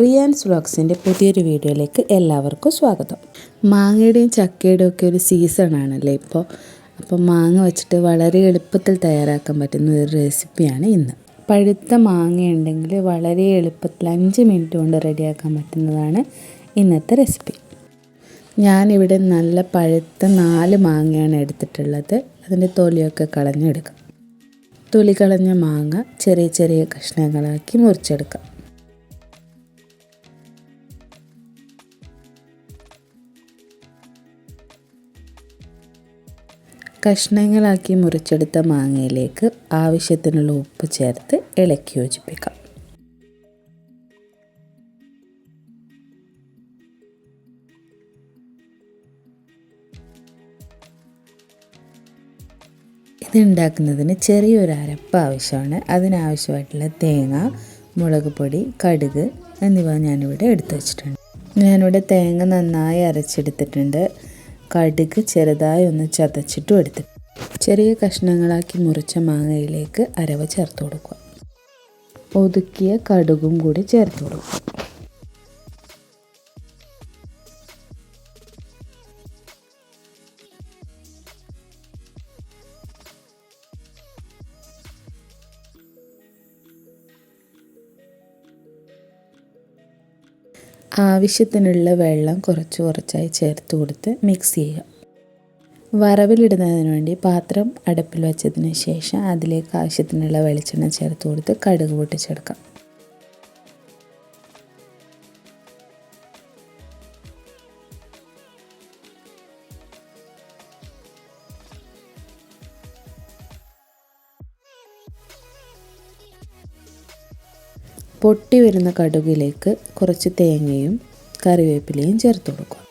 റിയാൻസ് വ്ളോഗ്സിന്റെ പുതിയൊരു വീഡിയോയിലേക്ക് എല്ലാവർക്കും സ്വാഗതം. മാങ്ങയുടെയും ചക്കയുടെയും ഒക്കെ ഒരു സീസണാണല്ലേ ഇപ്പോൾ. അപ്പോൾ മാങ്ങ വെച്ചിട്ട് വളരെ എളുപ്പത്തിൽ തയ്യാറാക്കാൻ പറ്റുന്ന ഒരു റെസിപ്പിയാണ് ഇന്ന്. പഴുത്ത മാങ്ങ ഉണ്ടെങ്കിൽ വളരെ എളുപ്പത്തിൽ അഞ്ച് മിനിറ്റ് കൊണ്ട് റെഡിയാക്കാൻ പറ്റുന്നതാണ് ഇന്നത്തെ റെസിപ്പി ഞാനിവിടെ നല്ല പഴുത്ത നാല് മാങ്ങയാണ് എടുത്തിട്ടുള്ളത്. അതിന്റെ തൊലിയൊക്കെ കളഞ്ഞെടുക്കാം. തൊലി കളഞ്ഞ മാങ്ങ ചെറിയ ചെറിയ കഷ്ണങ്ങളാക്കി മുറിച്ചെടുക്കാം. കഷ്ണങ്ങളാക്കി മുറിച്ചെടുത്ത മാങ്ങയിലേക്ക് ആവശ്യത്തിനുള്ള ഉപ്പ് ചേർത്ത് ഇളക്കി യോജിപ്പിക്കാം. ഇതുണ്ടാക്കുന്നതിന് ചെറിയൊരു അരപ്പ് ആവശ്യമാണ്. അതിനാവശ്യമായിട്ടുള്ള തേങ്ങ മുളക് പൊടി കടുക് എന്നിവ ഞാനിവിടെ എടുത്തു വച്ചിട്ടുണ്ട്. ഞാനിവിടെ തേങ്ങ നന്നായി അരച്ചെടുത്തിട്ടുണ്ട്. കടുക് ചെറുതായി ഒന്ന് ചതച്ചിട്ടും എടുത്ത് ചെറിയ കഷ്ണങ്ങളാക്കി മുറിച്ച മാങ്ങയിലേക്ക് അരവ് ചേർത്ത് കൊടുക്കുക. ഒതുക്കിയ കടുകും കൂടി ചേർത്ത് കൊടുക്കുക. ആവശ്യത്തിനുള്ള വെള്ളം കുറച്ച് കുറച്ചായി ചേർത്ത് കൊടുത്ത് മിക്സ് ചെയ്യുക. വറവിലിടുന്നതിന് വേണ്ടി പാത്രം അടുപ്പിൽ വെച്ചതിന് ശേഷം അതിലേക്ക് ആവശ്യത്തിനുള്ള വെളിച്ചെണ്ണ ചേർത്ത് കൊടുത്ത് കടുക് പൊട്ടിച്ചെടുക്കാം. പൊട്ടി വരുന്ന കടുകിലേക്ക് കുറച്ച് തേങ്ങയും കറിവേപ്പിലയും ചേർത്ത് കൊടുക്കുക.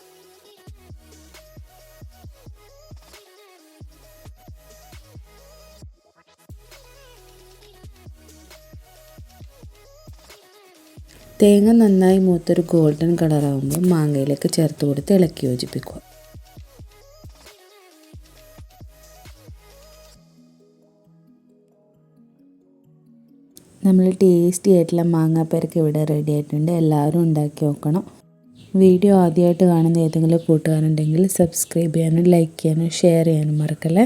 തേങ്ങ നന്നായി മൂത്തൊരു ഗോൾഡൻ കളറാകുമ്പോൾ മാങ്ങയിലേക്ക് ചേർത്ത് കൊടുത്ത് ഇളക്കി യോജിപ്പിക്കുക. നമ്മൾ ടേസ്റ്റി ആയിട്ടുള്ള മാങ്ങാപ്പരക്ക് ഇവിടെ റെഡി ആയിട്ടുണ്ട്. എല്ലാവരും ഉണ്ടാക്കി നോക്കണം. വീഡിയോ ആദ്യമായിട്ട് കാണുന്ന ഏതെങ്കിലും കൂട്ടുകാരുണ്ടെങ്കിൽ സബ്സ്ക്രൈബ് ചെയ്യാനും ലൈക്ക് ചെയ്യാനും ഷെയർ ചെയ്യാനും മറക്കല്ലേ?